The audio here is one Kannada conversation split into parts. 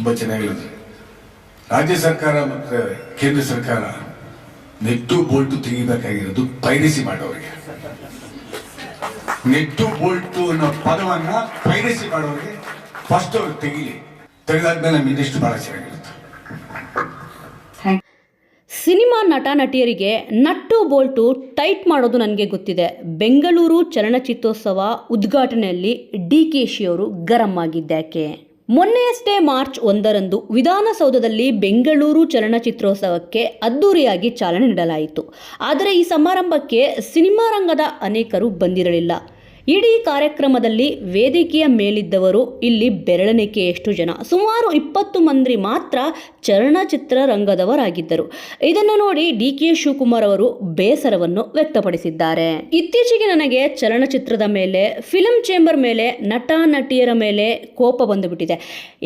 ತುಂಬ ಚೆನ್ನಾಗಿರುತ್ತೆ ರಾಜ್ಯ ಸರ್ಕಾರ ಮತ್ತೆ ಕೇಂದ್ರ ಸರ್ಕಾರ ನೆಟ್ಟು ಬೋಲ್ಟು ತೆಗಿಬೇಕಾಗಿರೋದು ಪೈರಸಿ ಮಾಡೋರಿಗೆ. ನೆಟ್ಟು ಬೋಲ್ಟು ಅನ್ನೋ ಪದವನ್ನ ಪೈರಸಿ ಮಾಡೋರಿಗೆ ಫಸ್ಟ್ ಅವ್ರು ತೆಗಿಲಿ. ತೆಗೆದಾದ್ಮೇಲೆ ನಮ್ಮ ಬಹಳ ಚೆನ್ನಾಗಿರುತ್ತೆ. ಸಿನಿಮಾ ನಟ ನಟಿಯರಿಗೆ ನಟ್ಟು ಬೋಲ್ಟು ಟೈಟ್ ಮಾಡೋದು ನನಗೆ ಗೊತ್ತಿದೆ. ಬೆಂಗಳೂರು ಚಲನಚಿತ್ರೋತ್ಸವ ಉದ್ಘಾಟನೆಯಲ್ಲಿ ಡಿ ಕೆ ಶಿಯವರು ಗರಂ ಆಗಿದ್ದ್ಯಾಕೆ? ಮೊನ್ನೆಯಷ್ಟೇ ಮಾರ್ಚ್ ಒಂದರಂದು ವಿಧಾನಸೌಧದಲ್ಲಿ ಬೆಂಗಳೂರು ಚಲನಚಿತ್ರೋತ್ಸವಕ್ಕೆ ಅದ್ದೂರಿಯಾಗಿ ಚಾಲನೆ ನೀಡಲಾಯಿತು. ಆದರೆ ಈ ಸಮಾರಂಭಕ್ಕೆ ಸಿನಿಮಾ ರಂಗದ ಅನೇಕರು ಬಂದಿರಲಿಲ್ಲ. ಇಡೀ ಕಾರ್ಯಕ್ರಮದಲ್ಲಿ ವೇದಿಕೆಯ ಮೇಲಿದ್ದವರು ಇಲ್ಲಿ ಬೆರಳೆಣಿಕೆಯಷ್ಟು ಜನ. ಸುಮಾರು ಇಪ್ಪತ್ತು ಮಂದಿ ಮಾತ್ರ ಚಲನಚಿತ್ರ ರಂಗದವರಾಗಿದ್ದರು. ಇದನ್ನು ನೋಡಿ ಡಿ ಕೆ ಶಿವಕುಮಾರ್ ಅವರು ಬೇಸರವನ್ನು ವ್ಯಕ್ತಪಡಿಸಿದ್ದಾರೆ. ಇತ್ತೀಚೆಗೆ ನನಗೆ ಚಲನಚಿತ್ರದ ಮೇಲೆ, ಫಿಲಂ ಚೇಂಬರ್ ಮೇಲೆ, ನಟ, ನಟಿಯರ ಮೇಲೆ ಕೋಪ ಬಂದುಬಿಟ್ಟಿದೆ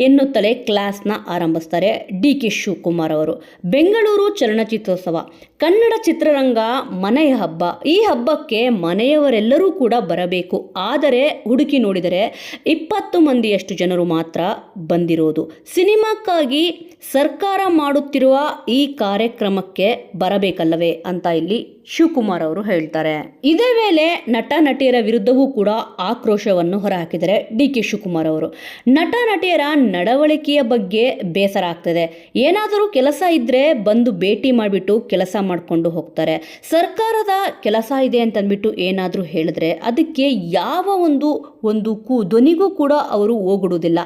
ಎನ್ನುತ್ತಲೇ ಕ್ಲಾಸ್ನ ಆರಂಭಿಸ್ತಾರೆ ಡಿ ಕೆ ಶಿವಕುಮಾರ್ ಅವರು. ಬೆಂಗಳೂರು ಚಲನಚಿತ್ರೋತ್ಸವ, ಕನ್ನಡ ಚಿತ್ರರಂಗ ಮನೆಯ ಹಬ್ಬ. ಈ ಹಬ್ಬಕ್ಕೆ ಮನೆಯವರೆಲ್ಲರೂ ಕೂಡ ಬರಬೇಕು ಆದರೆ ಹುಡುಕಿ ನೋಡಿದರೆ ಇಪ್ಪತ್ತು ಮಂದಿಯಷ್ಟು ಜನರು ಮಾತ್ರ ಬಂದಿರೋದು. ಸಿನಿಮಾಕ್ಕಾಗಿ ಸರ್ಕಾರ ಮಾಡುತ್ತಿರುವ ಈ ಕಾರ್ಯಕ್ರಮಕ್ಕೆ ಬರಬೇಕಲ್ಲವೇ ಅಂತ ಇಲ್ಲಿ ಶಿವಕುಮಾರ್ ಅವರು ಹೇಳ್ತಾರೆ. ಇದೇ ವೇಳೆ ನಟ ನಟಿಯರ ವಿರುದ್ಧವೂ ಕೂಡ ಆಕ್ರೋಶವನ್ನು ಹೊರಹಾಕಿದರೆ ಡಿ ಕೆ ಶಿವಕುಮಾರ್ ಅವರು. ನಟ ನಟಿಯರ ನಡವಳಿಕೆಯ ಬಗ್ಗೆ ಬೇಸರ ಆಗ್ತದೆ. ಏನಾದರೂ ಕೆಲಸ ಇದ್ದರೆ ಬಂದು ಭೇಟಿ ಮಾಡಿಬಿಟ್ಟು ಕೆಲಸ ಮಾಡಿಕೊಂಡು ಹೋಗ್ತಾರೆ. ಸರ್ಕಾರದ ಕೆಲಸ ಇದೆ ಅಂತಂದ್ಬಿಟ್ಟು ಏನಾದರೂ ಹೇಳಿದ್ರೆ ಅದಕ್ಕೆ ಯಾವ ಒಂದು ಒಂದು ಕು, ಧ್ವನಿಗೂ ಕೂಡ ಅವರು ಹೋಗಿಡುವುದಿಲ್ಲ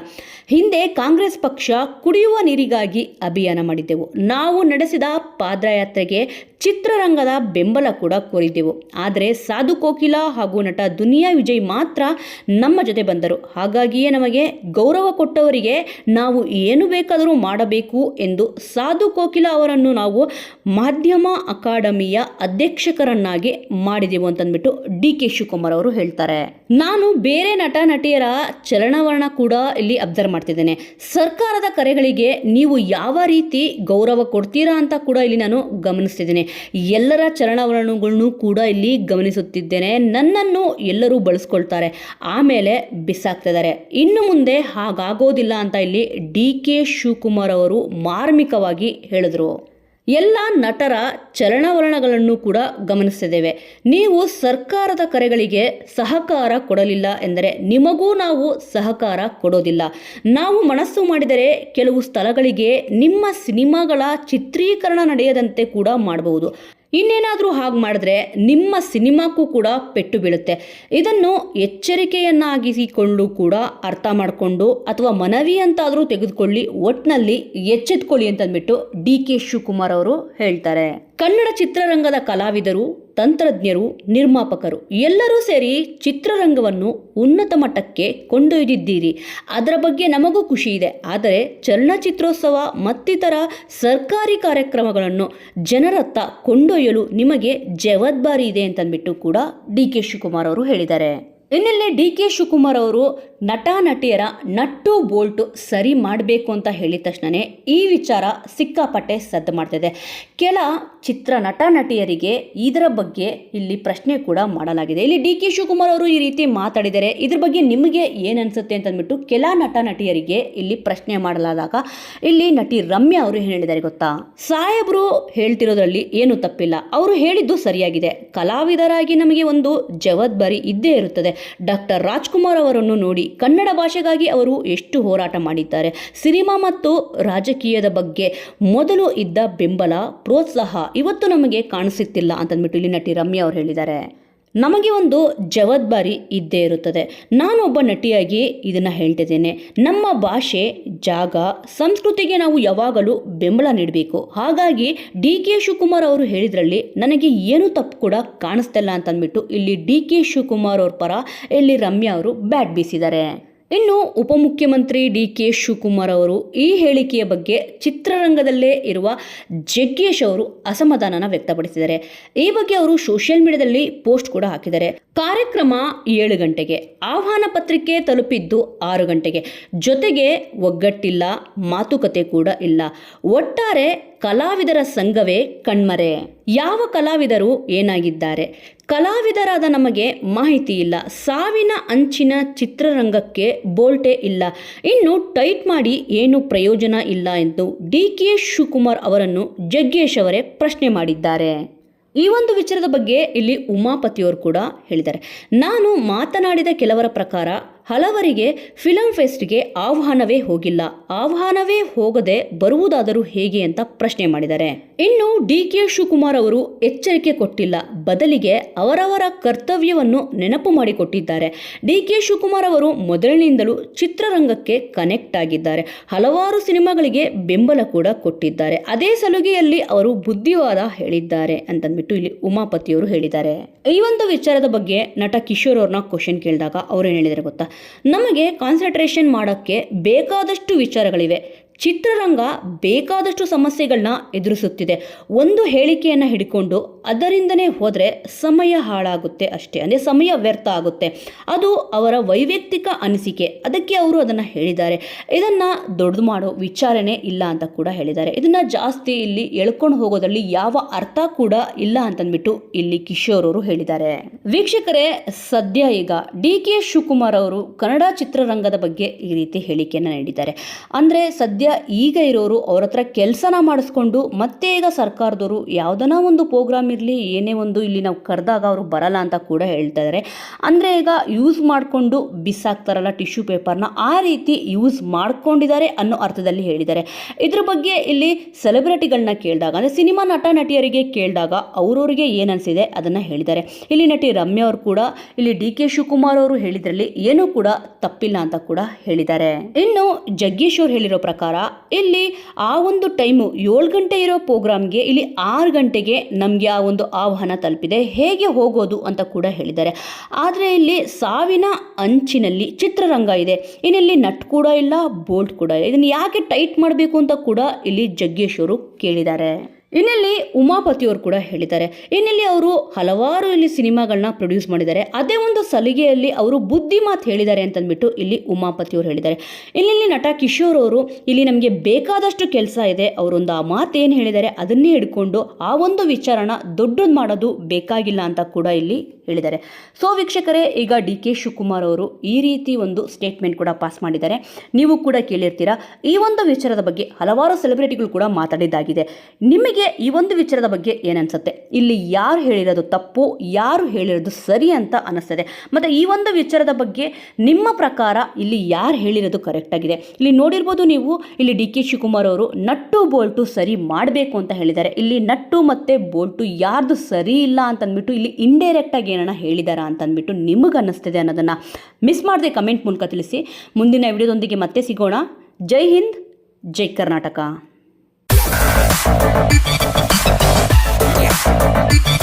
ಹಿಂದೆ ಕಾಂಗ್ರೆಸ್ ಪಕ್ಷ ಕುಡಿಯುವ ನೀರಿಗಾಗಿ ಅಭಿಯಾನ ಮಾಡಿದ್ದೆವು. ನಾವು ನಡೆಸಿದ ಪಾದಯಾತ್ರೆಗೆ ಚಿತ್ರರಂಗದ ಬೆಂಬಲ ಕೂಡ ಕೋರಿದ್ದೆವು. ಆದರೆ ಸಾಧು ಕೋಕಿಲ ಹಾಗೂ ನಟ ದುನಿಯಾ ವಿಜಯ್ ಮಾತ್ರ ನಮ್ಮ ಜೊತೆ ಬಂದರು. ಹಾಗಾಗಿಯೇ ನಮಗೆ ಗೌರವ ಕೊಟ್ಟವರಿಗೆ ನಾವು ಏನು ಬೇಕಾದರೂ ಮಾಡಬೇಕು ಎಂದು ಸಾಧು ಕೋಕಿಲ ಅವರನ್ನು ನಾವು ಮಾಧ್ಯಮ ಅಕಾಡೆಮಿಯ ಅಧ್ಯಕ್ಷಕರನ್ನಾಗಿ ಮಾಡಿದೆವು ಅಂತಂದ್ಬಿಟ್ಟು ಡಿ ಕೆ ಶಿವಕುಮಾರ್ ಅವರು ಹೇಳ್ತಾರೆ. ನಾನು ಬೇರೆ ನಟ ನಟಿಯರ ಚಲನವಲನ ಕೂಡ ಇಲ್ಲಿ ಅಬ್ಸರ್ವ್ ಮಾಡ್ತಿದ್ದೇನೆ. ಸರ್ಕಾರದ ಕರೆಗಳಿಗೆ ನೀವು ಯಾವ ರೀತಿ ಗೌರವ ಕೊಡ್ತೀರಾ ಅಂತ ಕೂಡ ಇಲ್ಲಿ ನಾನು ಗಮನಿಸ್ತಿದ್ದೇನೆ. ಎಲ್ಲರ ಚಲನವಲನಗಳನ್ನು ಕೂಡ ಇಲ್ಲಿ ಗಮನಿಸುತ್ತಿದ್ದೇನೆ. ನನ್ನನ್ನು ಎಲ್ಲರೂ ಬಳಸ್ಕೊಳ್ತಾರೆ. ಆಮೇಲೆ ಬಿಸಾಕ್ತಿದ್ದಾರೆ. ಇನ್ನು ಮುಂದೆ ಹಾಗಾಗೋದಿಲ್ಲ ಅಂತ ಇಲ್ಲಿ ಡಿ ಕೆ ಶಿವಕುಮಾರ್ ಅವರು ಮಾರ್ಮಿಕವಾಗಿ ಹೇಳಿದರು. ಎಲ್ಲ ನಟರ ಚಲನವಲನಗಳನ್ನು ಕೂಡ ಗಮನಿಸಿದ್ದೇವೆ. ನೀವು ಸರ್ಕಾರದ ಕರೆಗಳಿಗೆ ಸಹಕಾರ ಕೊಡಲಿಲ್ಲ ಎಂದರೆ ನಿಮಗೂ ನಾವು ಸಹಕಾರ ಕೊಡೋದಿಲ್ಲ. ನಾವು ಮನಸ್ಸು ಮಾಡಿದರೆ ಕೆಲವು ಸ್ಥಳಗಳಿಗೆ ನಿಮ್ಮ ಸಿನಿಮಾಗಳ ಚಿತ್ರೀಕರಣ ನಡೆಯದಂತೆ ಕೂಡ ಮಾಡಬಹುದು. ಇನ್ನೇನಾದರೂ ಹಾಗೆ ಮಾಡಿದ್ರೆ ನಿಮ್ಮ ಸಿನಿಮಾಕ್ಕೂ ಕೂಡ ಪೆಟ್ಟು ಬೀಳುತ್ತೆ. ಇದನ್ನು ಎಚ್ಚರಿಕೆಯನ್ನಾಗಿಸಿಕೊಂಡು ಕೂಡ ಅರ್ಥ ಮಾಡಿಕೊಂಡು ಅಥವಾ ಮನವಿ ಅಂತಾದರೂ ತೆಗೆದುಕೊಳ್ಳಿ ಒಟ್ಟಿನಲ್ಲಿ ಎಚ್ಚೆತ್ಕೊಳ್ಳಿ ಅಂತಂದ್ಬಿಟ್ಟು ಡಿ ಕೆ ಶಿವಕುಮಾರ್ ಅವರು ಹೇಳ್ತಾರೆ. ಕನ್ನಡ ಚಿತ್ರರಂಗದ ಕಲಾವಿದರು, ತಂತ್ರಜ್ಞರು, ನಿರ್ಮಾಪಕರು ಎಲ್ಲರೂ ಸೇರಿ ಚಿತ್ರರಂಗವನ್ನು ಉನ್ನತ ಮಟ್ಟಕ್ಕೆ ಕೊಂಡೊಯ್ದಿದ್ದೀರಿ. ಅದರ ಬಗ್ಗೆ ನಮಗೂ ಖುಷಿ ಇದೆ. ಆದರೆ ಚಲನಚಿತ್ರೋತ್ಸವ ಮತ್ತಿತರ ಸರ್ಕಾರಿ ಕಾರ್ಯಕ್ರಮಗಳನ್ನು ಜನರತ್ತ ಕೊಂಡೊಯ್ಯಲು ನಿಮಗೆ ಜವಾಬ್ದಾರಿ ಇದೆ ಅಂತಂದ್ಬಿಟ್ಟು ಕೂಡ ಡಿ ಕೆ ಶಿವಕುಮಾರ್ ಅವರು ಹೇಳಿದ್ದಾರೆ. ಇನ್ನೆಲ್ಲೇ ಡಿ ಕೆ ಶಿವಕುಮಾರ್ ಅವರು ನಟ ನಟಿಯರ ನಟ್ಟು ಬೋಲ್ಟು ಸರಿ ಮಾಡಬೇಕು ಅಂತ ಹೇಳಿದ ತಕ್ಷಣವೇ ಈ ವಿಚಾರ ಸಿಕ್ಕಾಪಟ್ಟೆ ಸದ್ದು ಮಾಡ್ತಿದೆ. ಕೆಲ ಚಿತ್ರ ನಟ ನಟಿಯರಿಗೆ ಇದರ ಬಗ್ಗೆ ಇಲ್ಲಿ ಪ್ರಶ್ನೆ ಕೂಡ ಮಾಡಲಾಗಿದೆ. ಇಲ್ಲಿ ಡಿ ಕೆ ಶಿವಕುಮಾರ್ ಅವರು ಈ ರೀತಿ ಮಾತಾಡಿದರೆ ಇದ್ರ ಬಗ್ಗೆ ನಿಮಗೆ ಏನು ಅನಿಸುತ್ತೆ ಅಂತಂದ್ಬಿಟ್ಟು ಕೆಲ ನಟ ನಟಿಯರಿಗೆ ಇಲ್ಲಿ ಪ್ರಶ್ನೆ ಮಾಡಲಾದಾಗ ಇಲ್ಲಿ ನಟಿ ರಮ್ಯಾ ಅವರು ಏನು ಹೇಳಿದ್ದಾರೆ ಗೊತ್ತಾ? ಸಾಹೇಬರು ಹೇಳ್ತಿರೋದ್ರಲ್ಲಿ ಏನು ತಪ್ಪಿಲ್ಲ. ಅವರು ಹೇಳಿದ್ದು ಸರಿಯಾಗಿದೆ. ಕಲಾವಿದರಾಗಿ ನಮಗೆ ಒಂದು ಜವಾಬ್ದಾರಿ ಇದ್ದೇ ಇರುತ್ತದೆ. ಡಾಕ್ಟರ್ ರಾಜ್ಕುಮಾರ್ ಅವರನ್ನು ನೋಡಿ ಕನ್ನಡ ಭಾಷೆಗಾಗಿ ಅವರು ಎಷ್ಟು ಹೋರಾಟ ಮಾಡಿದ್ದಾರೆ. ಸಿನಿಮಾ ಮತ್ತು ರಾಜಕೀಯದ ಬಗ್ಗೆ ಮೊದಲು ಇದ್ದ ಬೆಂಬಲ, ಪ್ರೋತ್ಸಾಹ ಇವತ್ತು ನಮಗೆ ಕಾಣಿಸುತ್ತಿಲ್ಲ ಅಂತಂದ್ಬಿಟ್ಟು ಇಲ್ಲಿ ನಟಿ ರಮ್ಯ ಅವರು ಹೇಳಿದ್ದಾರೆ. ನಮಗೆ ಒಂದು ಜವಾಬ್ದಾರಿ ಇದ್ದೇ ಇರುತ್ತದೆ. ನಾನು ಒಬ್ಬ ನಟಿಯಾಗಿ ಇದನ್ನು ಹೇಳ್ತಿದ್ದೇನೆ. ನಮ್ಮ ಭಾಷೆ, ಜಾಗ, ಸಂಸ್ಕೃತಿಗೆ ನಾವು ಯಾವಾಗಲೂ ಬೆಂಬಲ ನೀಡಬೇಕು. ಹಾಗಾಗಿ ಡಿ ಕೆ ಶಿವಕುಮಾರ್ ಅವರು ಹೇಳಿದ್ರಲ್ಲಿ ನನಗೆ ಏನು ತಪ್ಪು ಕೂಡ ಕಾಣಿಸ್ತಿಲ್ಲ ಅಂತಂದ್ಬಿಟ್ಟು ಇಲ್ಲಿ ಡಿ ಕೆ ಶಿವಕುಮಾರ್ ಅವ್ರ ಪರ, ಇಲ್ಲಿ ರಮ್ಯಾ ಅವರು ಬ್ಯಾಟ್ ಬೀಸಿದ್ದಾರೆ. ಇನ್ನು ಉಪಮುಖ್ಯಮಂತ್ರಿ ಡಿ ಕೆ ಶಿವಕುಮಾರ್ ಅವರು ಈ ಹೇಳಿಕೆಯ ಬಗ್ಗೆ ಚಿತ್ರರಂಗದಲ್ಲೇ ಇರುವ ಜಗ್ಗೇಶ್ ಅವರು ಅಸಮಾಧಾನನ ವ್ಯಕ್ತಪಡಿಸಿದ್ದಾರೆ. ಈ ಬಗ್ಗೆ ಅವರು ಸೋಷಿಯಲ್ ಮೀಡಿಯಾದಲ್ಲಿ ಪೋಸ್ಟ್ ಕೂಡ ಹಾಕಿದ್ದಾರೆ. ಕಾರ್ಯಕ್ರಮ ಏಳು ಗಂಟೆಗೆ, ಆಹ್ವಾನ ಪತ್ರಿಕೆ ತಲುಪಿದ್ದು ಆರು ಗಂಟೆಗೆ. ಜೊತೆಗೆ ಒಗ್ಗಟ್ಟಿಲ್ಲ, ಮಾತುಕತೆ ಕೂಡ ಇಲ್ಲ. ಒಟ್ಟಾರೆ ಕಲಾವಿದರ ಸಂಘವೇ ಕಣ್ಮರೆ. ಯಾವ ಕಲಾವಿದರು ಏನಾಗಿದ್ದಾರೆ? ಕಲಾವಿದರಾದ ನಮಗೆ ಮಾಹಿತಿ ಇಲ್ಲ. ಸಾವಿನ ಅಂಚಿನ ಚಿತ್ರರಂಗಕ್ಕೆ ಬೋಲ್ಟೆ ಇಲ್ಲ. ಇನ್ನು ಟೈಟ್ ಮಾಡಿ ಏನು ಪ್ರಯೋಜನ ಇಲ್ಲ ಎಂದು ಡಿ ಕೆ ಶಿವಕುಮಾರ್ ಅವರನ್ನು ಜಗ್ಗೇಶ್ ಅವರೇ ಪ್ರಶ್ನೆ ಮಾಡಿದ್ದಾರೆ. ಈ ಒಂದು ವಿಚಾರದ ಬಗ್ಗೆ ಇಲ್ಲಿ ಉಮಾಪತಿಯವರು ಕೂಡ ಹೇಳಿದ್ದಾರೆ. ನಾನು ಮಾತನಾಡಿದ ಕೆಲವರ ಪ್ರಕಾರ ಹಲವರಿಗೆ ಫಿಲಂ ಫೆಸ್ಟ್ಗೆ ಆಹ್ವಾನವೇ ಹೋಗಿಲ್ಲ. ಆಹ್ವಾನವೇ ಹೋಗದೆ ಬರುವುದಾದರೂ ಹೇಗೆ ಅಂತ ಪ್ರಶ್ನೆ ಮಾಡಿದ್ದಾರೆ. ಇನ್ನು ಡಿ ಕೆ ಶಿವಕುಮಾರ್ ಅವರು ಎಚ್ಚರಿಕೆ ಕೊಟ್ಟಿಲ್ಲ. ಬದಲಿಗೆ ಅವರವರ ಕರ್ತವ್ಯವನ್ನು ನೆನಪು ಮಾಡಿಕೊಟ್ಟಿದ್ದಾರೆ. ಡಿ ಕೆ ಶಿವಕುಮಾರ್ ಅವರು ಮೊದಲಿನಿಂದಲೂ ಚಿತ್ರರಂಗಕ್ಕೆ ಕನೆಕ್ಟ್ ಆಗಿದ್ದಾರೆ. ಹಲವಾರು ಸಿನಿಮಾಗಳಿಗೆ ಬೆಂಬಲ ಕೂಡ ಕೊಟ್ಟಿದ್ದಾರೆ. ಅದೇ ಸಲುಗೆಯಲ್ಲಿ ಅವರು ಬುದ್ಧಿವಾದ ಹೇಳಿದ್ದಾರೆ ಅಂತಂದ್ಬಿಟ್ಟು ಇಲ್ಲಿ ಉಮಾಪತಿಯವರು ಹೇಳಿದ್ದಾರೆ. ಈ ಒಂದು ವಿಚಾರದ ಬಗ್ಗೆ ನಟ ಕಿಶೋರ್ ಅವ್ರನ್ನ ಕ್ವಶನ್ ಕೇಳಿದಾಗ ಅವ್ರು ಏನು ಹೇಳಿದ್ದಾರೆ ಗೊತ್ತಾ? ನಮಗೆ ಕಾನ್ಸಂಟ್ರೇಷನ್ ಮಾಡೋಕ್ಕೆ ಬೇಕಾದಷ್ಟು ವಿಚಾರಗಳಿವೆ. ಚಿತ್ರರಂಗ ಬೇಕಾದಷ್ಟು ಸಮಸ್ಯೆಗಳನ್ನ ಎದುರಿಸುತ್ತಿದೆ. ಒಂದು ಹೇಳಿಕೆಯನ್ನು ಹಿಡ್ಕೊಂಡು ಅದರಿಂದನೇ ಹೋದರೆ ಸಮಯ ಹಾಳಾಗುತ್ತೆ ಅಷ್ಟೇ. ಅಂದರೆ ಸಮಯ ವ್ಯರ್ಥ ಆಗುತ್ತೆ. ಅದು ಅವರ ವೈಯಕ್ತಿಕ ಅನಿಸಿಕೆ. ಅದಕ್ಕೆ ಅವರು ಅದನ್ನು ಹೇಳಿದ್ದಾರೆ. ಇದನ್ನು ದೊಡ್ಡದು ಮಾಡೋ ವಿಚಾರನೇ ಇಲ್ಲ ಅಂತ ಕೂಡ ಹೇಳಿದ್ದಾರೆ. ಇದನ್ನು ಜಾಸ್ತಿ ಇಲ್ಲಿ ಎಳ್ಕೊಂಡು ಹೋಗೋದ್ರಲ್ಲಿ ಯಾವ ಅರ್ಥ ಕೂಡ ಇಲ್ಲ ಅಂತಂದ್ಬಿಟ್ಟು ಇಲ್ಲಿ ಕಿಶೋರ್ ಅವರು ಹೇಳಿದ್ದಾರೆ. ವೀಕ್ಷಕರೇ, ಸದ್ಯ ಈಗ ಡಿ ಕೆ ಶಿವಕುಮಾರ್ ಅವರು ಕನ್ನಡ ಚಿತ್ರರಂಗದ ಬಗ್ಗೆ ಈ ರೀತಿ ಹೇಳಿಕೆಯನ್ನು ನೀಡಿದ್ದಾರೆ. ಅಂದರೆ ಸದ್ಯ ಈಗ ಇರೋರು ಅವ್ರ ಹತ್ರ ಕೆಲಸನ ಮಾಡಿಸ್ಕೊಂಡು ಮತ್ತೆ ಈಗ ಸರ್ಕಾರದವರು ಯಾವುದನ್ನ ಒಂದು ಪ್ರೋಗ್ರಾಮ್ ಇರಲಿ, ಏನೇ ಒಂದು ಇಲ್ಲಿ ನಾವು ಕರೆದಾಗ ಅವರು ಬರಲ್ಲ ಅಂತ ಕೂಡ ಹೇಳ್ತಾ ಇದ್ದಾರೆ ಅಂದರೆ ಈಗ ಯೂಸ್ ಮಾಡಿಕೊಂಡು ಬಿಸಾಕ್ತಾರಲ್ಲ ಟಿಶ್ಯೂ ಪೇಪರ್ನ ಆ ರೀತಿ ಯೂಸ್ ಮಾಡ್ಕೊಂಡಿದ್ದಾರೆ ಅನ್ನೋ ಅರ್ಥದಲ್ಲಿ ಹೇಳಿದ್ದಾರೆ. ಇದ್ರ ಬಗ್ಗೆ ಇಲ್ಲಿ ಸೆಲೆಬ್ರಿಟಿಗಳನ್ನ ಕೇಳಿದಾಗ, ಅಂದರೆ ಸಿನಿಮಾ ನಟ, ನಟಿಯರಿಗೆ ಕೇಳಿದಾಗ ಅವ್ರವ್ರಿಗೆ ಏನು ಅನಿಸಿದೆ ಅದನ್ನು ಹೇಳಿದ್ದಾರೆ. ಇಲ್ಲಿ ನಟಿ ರಮ್ಯ ಅವರು ಕೂಡ, ಇಲ್ಲಿ ಡಿ ಕೆ ಶಿವಕುಮಾರ್ ಅವರು ಹೇಳಿದ್ರಲ್ಲಿ ಏನೂ ಕೂಡ ತಪ್ಪಿಲ್ಲ ಅಂತ ಕೂಡ ಹೇಳಿದ್ದಾರೆ. ಇನ್ನು ಜಗ್ಗೇಶ್ ಅವ್ರು ಹೇಳಿರೋ ಪ್ರಕಾರ ಇಲ್ಲಿ ಆ ಒಂದು ಟೈಮು ಏಳು ಗಂಟೆ ಇರೋ ಪ್ರೋಗ್ರಾಮ್ಗೆ ಇಲ್ಲಿ ಆರು ಗಂಟೆಗೆ ನಮಗೆ ಆ ಒಂದು ಆಹ್ವಾನ ತಲುಪಿದೆ. ಹೇಗೆ ಹೋಗೋದು ಅಂತ ಕೂಡ ಹೇಳಿದ್ದಾರೆ. ಆದರೆ ಇಲ್ಲಿ ಸಾವಿನ ಅಂಚಿನಲ್ಲಿ ಚಿತ್ರರಂಗ ಇದೆ. ಇನ್ನಿಲ್ಲಿ ನಟ್ ಕೂಡ ಇಲ್ಲ, ಬೋಲ್ಟ್ ಕೂಡ ಇಲ್ಲ. ಇದನ್ನು ಯಾಕೆ ಟೈಟ್ ಮಾಡಬೇಕು ಅಂತ ಕೂಡ ಇಲ್ಲಿ ಜಗ್ಗೇಶ್ ಅವರು ಕೇಳಿದ್ದಾರೆ. ಇನ್ನಿಲ್ಲಿ ಉಮಾಪತಿಯವರು ಕೂಡ ಹೇಳಿದ್ದಾರೆ. ಇನ್ನಲ್ಲಿ ಅವರು ಹಲವಾರು ಇಲ್ಲಿ ಸಿನಿಮಾಗಳನ್ನ ಪ್ರೊಡ್ಯೂಸ್ ಮಾಡಿದ್ದಾರೆ. ಅದೇ ಒಂದು ಸಲಿಗೆಯಲ್ಲಿ ಅವರು ಬುದ್ಧಿ ಮಾತು ಹೇಳಿದ್ದಾರೆ ಅಂತಂದ್ಬಿಟ್ಟು ಇಲ್ಲಿ ಉಮಾಪತಿಯವರು ಹೇಳಿದ್ದಾರೆ. ಇಲ್ಲಿ ನಟ ಕಿಶೋರ್ ಅವರು ಇಲ್ಲಿ ನಮಗೆ ಬೇಕಾದಷ್ಟು ಕೆಲಸ ಇದೆ. ಅವರೊಂದು ಆ ಮಾತು ಏನು ಹೇಳಿದ್ದಾರೆ ಅದನ್ನೇ ಹಿಡ್ಕೊಂಡು ಆ ಒಂದು ವಿಚಾರನ ದೊಡ್ಡದು ಮಾಡೋದು ಬೇಕಾಗಿಲ್ಲ ಅಂತ ಕೂಡ ಇಲ್ಲಿ ಹೇಳಿದ್ದಾರೆ. ಸೊ ವೀಕ್ಷಕರೇ, ಈಗ ಡಿ ಕೆ ಶಿವಕುಮಾರ್ ಅವರು ಈ ರೀತಿ ಒಂದು ಸ್ಟೇಟ್ಮೆಂಟ್ ಕೂಡ ಪಾಸ್ ಮಾಡಿದ್ದಾರೆ. ನೀವು ಕೂಡ ಕೇಳಿರ್ತೀರಾ, ಈ ಒಂದು ವಿಚಾರದ ಬಗ್ಗೆ ಹಲವಾರು ಸೆಲೆಬ್ರಿಟಿಗಳು ಕೂಡ ಮಾತಾಡಿದ್ದಾಗಿದೆ. ನಿಮಗೆ ಈ ಒಂದು ವಿಚಾರದ ಬಗ್ಗೆ ಏನನ್ಸುತ್ತೆ? ಇಲ್ಲಿ ಯಾರು ಹೇಳಿರೋದು ತಪ್ಪು, ಯಾರು ಹೇಳಿರೋದು ಸರಿ ಅಂತ ಅನಿಸ್ತದೆ ಮತ್ತು ಈ ಒಂದು ವಿಚಾರದ ಬಗ್ಗೆ ನಿಮ್ಮ ಪ್ರಕಾರ ಇಲ್ಲಿ ಯಾರು ಹೇಳಿರೋದು ಕರೆಕ್ಟ್ ಆಗಿದೆ? ಇಲ್ಲಿ ನೋಡಿರ್ಬೋದು ನೀವು, ಇಲ್ಲಿ ಡಿ ಕೆ ಶಿವಕುಮಾರ್ ಅವರು ನಟ್ಟು ಬೋಲ್ಟು ಸರಿ ಮಾಡಬೇಕು ಅಂತ ಹೇಳಿದ್ದಾರೆ. ಇಲ್ಲಿ ನಟ್ಟು ಮತ್ತು ಬೋಲ್ಟು ಯಾರ್ದು ಸರಿ ಇಲ್ಲ ಅಂತಂದ್ಬಿಟ್ಟು ಇಲ್ಲಿ ಇಂಡೈರೆಕ್ಟಾಗಿ ಏನನ್ನ ಹೇಳಿದಾರಾ ಅಂತಂದ್ಬಿಟ್ಟು ನಿಮಗೆ ಅನ್ನಿಸ್ತಿದೆ ಅನ್ನೋದನ್ನು ಮಿಸ್ ಮಾಡದೆ ಕಮೆಂಟ್ ಮೂಲಕ ತಿಳಿಸಿ. ಮುಂದಿನ ವಿಡಿಯೋದೊಂದಿಗೆ ಮತ್ತೆ ಸಿಗೋಣ. ಜೈ ಹಿಂದ್, ಜೈ ಕರ್ನಾಟಕ. Yes.